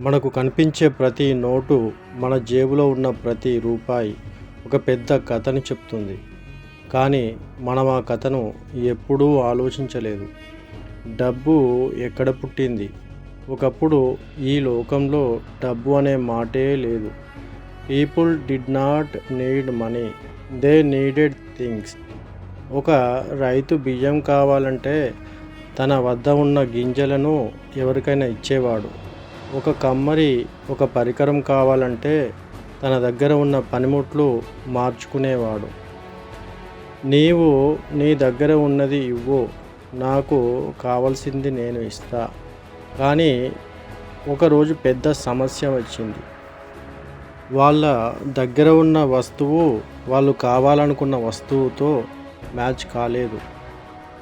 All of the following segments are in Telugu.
మనకు కనిపించే ప్రతి నోటు మన జేబులో ఉన్న ప్రతి రూపాయి ఒక పెద్ద కథని చెప్తుంది. కానీ మనం ఆ కథను ఎప్పుడూ ఆలోచించలేదు. డబ్బు ఎక్కడ పుట్టింది? ఒకప్పుడు ఈ లోకంలో డబ్బు అనే మాటే లేదు. People did not need money they needed things. ఒక రైతు బియ్యం కావాలంటే తన వద్ద ఉన్న గింజలను ఎవరికైనా ఇచ్చేవాడు. ఒక కమ్మరి ఒక పరికరం కావాలంటే తన దగ్గర ఉన్న పనిముట్లు మార్చుకునేవాడు. నీవు నీ దగ్గర ఉన్నది ఇవ్వు నాకు కావాల్సింది నేను ఇస్తా. కానీ ఒకరోజు పెద్ద సమస్య వచ్చింది. వాళ్ళ దగ్గర ఉన్న వస్తువు వాళ్ళు కావాలనుకున్న వస్తువుతో మ్యాచ్ కాలేదు.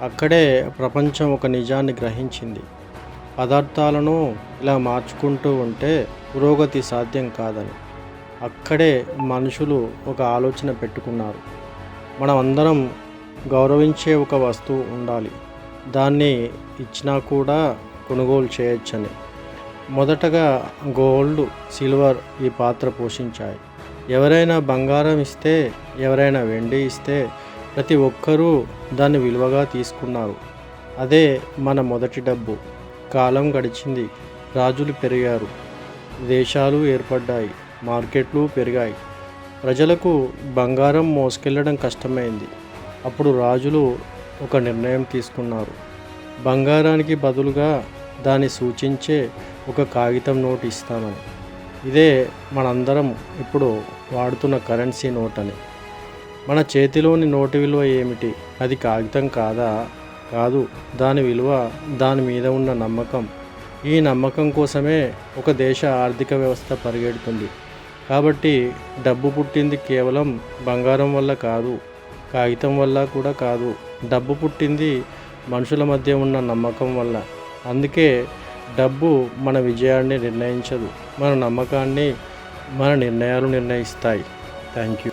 అక్కడే ప్రపంచం ఒక నిజాన్ని గ్రహించింది. పదార్థాలను ఇలా మార్చుకుంటూ ఉంటే పురోగతి సాధ్యం కాదని. అక్కడే మనుషులు ఒక ఆలోచన పెట్టుకున్నారు. మనం అందరం గౌరవించే ఒక వస్తువు ఉండాలి. దాన్ని ఇచ్చినా కూడా కొనుగోలు చేయొచ్చని. మొదటగా గోల్డ్ సిల్వర్ ఈ పాత్ర పోషించాయి. ఎవరైనా బంగారం ఇస్తే ఎవరైనా వెండి ఇస్తే ప్రతి ఒక్కరూ దాన్ని విలువగా తీసుకున్నారు. అదే మన మొదటి డబ్బు. కాలం గడిచింది. రాజులు పెరిగారు. దేశాలు ఏర్పడ్డాయి. మార్కెట్లు పెరిగాయి. ప్రజలకు బంగారం మోసుకెళ్ళడం కష్టమైంది. అప్పుడు రాజులు ఒక నిర్ణయం తీసుకున్నారు. బంగారానికి బదులుగా దాన్ని సూచించే ఒక కాగితం నోటు ఇస్తామని. ఇదే మనందరం ఇప్పుడు వాడుతున్న కరెన్సీ నోట్ అని మన చేతిలోని నోటు విలువ ఏమిటి? అది కాగితం కాదా? కాదు దాని విలువ దాని మీద ఉన్న నమ్మకం. ఈ నమ్మకం కోసమే ఒక దేశ ఆర్థిక వ్యవస్థ పరిగెడుతుంది. కాబట్టి డబ్బు పుట్టింది కేవలం బంగారం వల్ల కాదు కాగితం వల్ల కూడా కాదు. డబ్బు పుట్టింది మనుషుల మధ్య ఉన్న నమ్మకం వల్ల. అందుకే డబ్బు మన విజయాన్ని నిర్ణయించదు మన నమ్మకాన్ని మన నిర్ణయాలు నిర్ణయిస్తాయి. Thank you